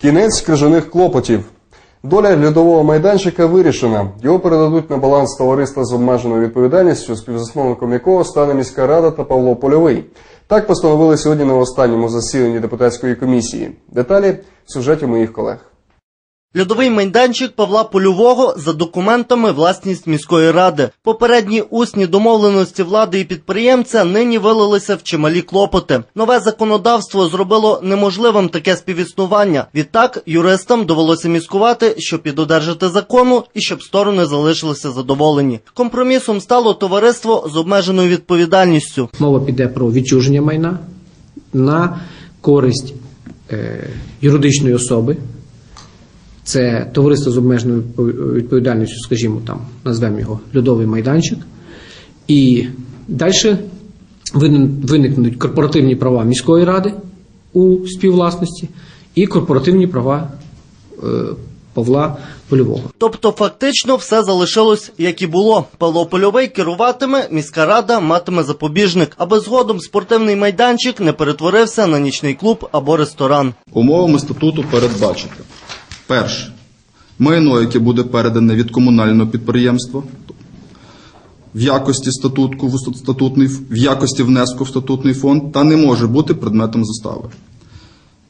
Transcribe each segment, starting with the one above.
Кінець крижаних клопотів. Доля льодового майданчика вирішена. Його передадуть на баланс товариства з обмеженою відповідальністю, співзасновником якого стане міська рада та Павло Польовий. Так постановили сьогодні на останньому засіданні депутатської комісії. Деталі в сюжеті моїх колег. Льодовий майданчик Павла Польового за документами власність міської ради. Попередні усні домовленості влади і підприємця нині вилилися в чималі клопоти. Нове законодавство зробило неможливим таке співіснування. Відтак юристам довелося міскувати, щоб підодержати закону і щоб сторони залишилися задоволені. Компромісом стало товариство з обмеженою відповідальністю. Мова піде про відчуження майна на користь е, юридичної особи. Це товариство з обмеженою відпов- відповідальністю, скажімо, там назвемо його льодовий майданчик. І далі виникнуть корпоративні права міської ради у співвласності і корпоративні права е, Павла Польового. Тобто, фактично, все залишилось як і було. Павло Польовий керуватиме, міська рада матиме запобіжник, аби згодом спортивний майданчик не перетворився на нічний клуб або ресторан. Умовами статуту передбачити. Перше. Майно, яке буде передане від комунального підприємства в якості статутку в статутний в якості внеску в статутний фонд та не може бути предметом застави.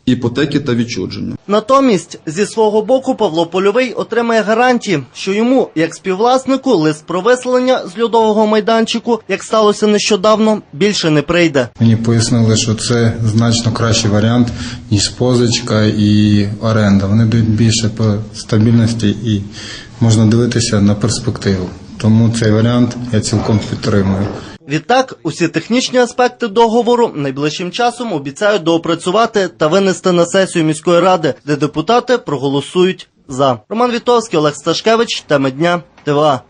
Іпотеки та відчудження. Натомість, зі свого боку, Павло Польовий отримає гарантії, що йому, як співвласнику, лист про виселення з льодового майданчику, як сталося нещодавно, більше не прийде. Мені пояснили, що це значно кращий варіант, ніж позичка і оренда. Вони дають більше по стабільності і можна дивитися на перспективу. Тому цей варіант я цілком підтримую. Відтак, усі технічні аспекти договору найближчим часом обіцяють доопрацювати та винести на сесію міської ради, де депутати проголосують за. Роман Вітовський, Олег Сташкевич, теми дня, ТВА.